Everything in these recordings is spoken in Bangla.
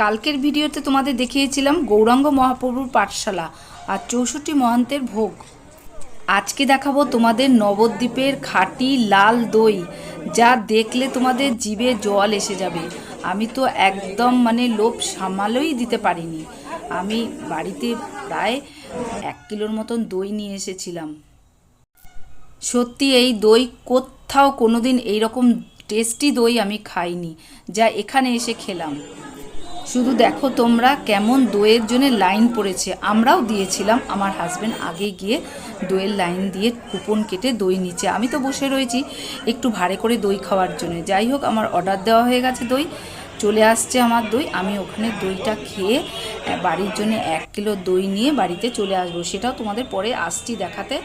কালকের ভিডিওতে তোমাদের দেখিয়েছিলাম গৌরাঙ্গ মহাপ্রভুর পাঠশালা আর চৌষট্টি মহান্তের ভোগ। আজকে দেখাবো তোমাদের নবদ্বীপের খাঁটি লাল দই, যা দেখলে তোমাদের জিভে জল এসে যাবে। আমি তো একদম মানে লোভ সামালই দিতে পারিনি। আমি বাড়িতে প্রায় এক কিলোর মতন দই নিয়ে এসেছিলাম। সত্যি এই দই কোথাও কোনোদিন এইরকম টেস্টি দই আমি খাইনি, যা এখানে এসে খেলাম। শুধু দেখো তোমরা কেমন দইয়ের জন্য লাইন পড়েছে। আমরাও দিয়েছিলাম, আমার হাজব্যান্ড আগে গিয়ে দইয়ের লাইন দিয়ে কুপন কেটে দই নিচে আমি তো বসে রয়েছি একটু ভাড়ে করে দই খাওয়ার জন্য। যাই হোক, আমার অর্ডার দেওয়া হয়ে গেছে দই। চলে আসছে আমার দই। আমি ওখানে দইটা খেয়ে বাড়ির জন্য এক কিলো দই নিয়ে বাড়িতে চলে আসব। সেটাও তোমাদের পরে আসছি দেখাতে।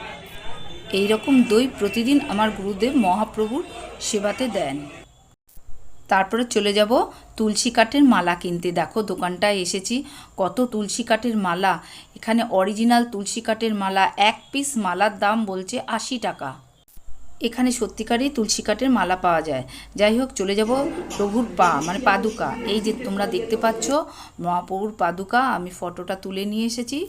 এই রকম দই প্রতিদিন আমার গুরুদেব মহাপ্রভুর সেবাতে দেন। তারপরে চলে যাব তুলসী কাঠের মালা কিনতে। দেখো দোকানটায় এসেছি, কত তুলসী কাঠের মালা। এখানে অরিজিনাল তুলসী কাঠের মালা, এক পিস মালার দাম বলছে আশি টাকা। এখানে সত্যিকারই তুলসী কাঠের মালা পাওয়া যায়। যাই হোক, চলে যাব প্রভুর পা মানে পাদুকা। এই যে তোমরা দেখতে পাচ্ছ, মহাপ্রভুর পাদুকা, আমি ফটোটা তুলে নিয়ে এসেছি।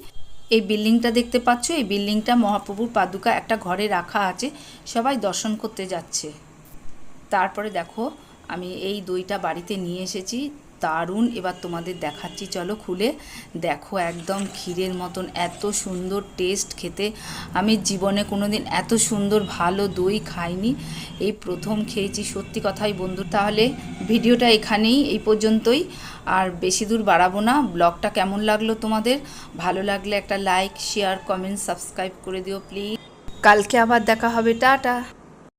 এই বিল্ডিংটা দেখতে পাচ্ছ, এই বিল্ডিংটা মহাপ্রভুর পাদুকা একটা ঘরে রাখা আছে, সবাই দর্শন করতে যাচ্ছে। তারপরে দেখো আমি এই দইটা বাড়িতে নিয়ে এসেছি। দারুণ। এবার তোমাদের দেখাচ্ছি। চলো খুলে। দেখো একদম ক্ষীরের মতন এত সুন্দর টেস্ট খেতে। আমি জীবনে কোনো দিন এত সুন্দর ভালো দই খাইনি। এই প্রথম খেয়েছি। সত্যি কথাই বন্ধু, তাহলে ভিডিওটা এখানেই, এই পর্যন্তই। আর বেশি দূর বাড়াবো না। ব্লগটা কেমন লাগল তোমাদের? ভালো লাগলে একটা লাইক শেয়ার কমেন্ট সাবস্ক্রাইব করে দিও প্লিজ কালকে আবার দেখা হবে। টাটা।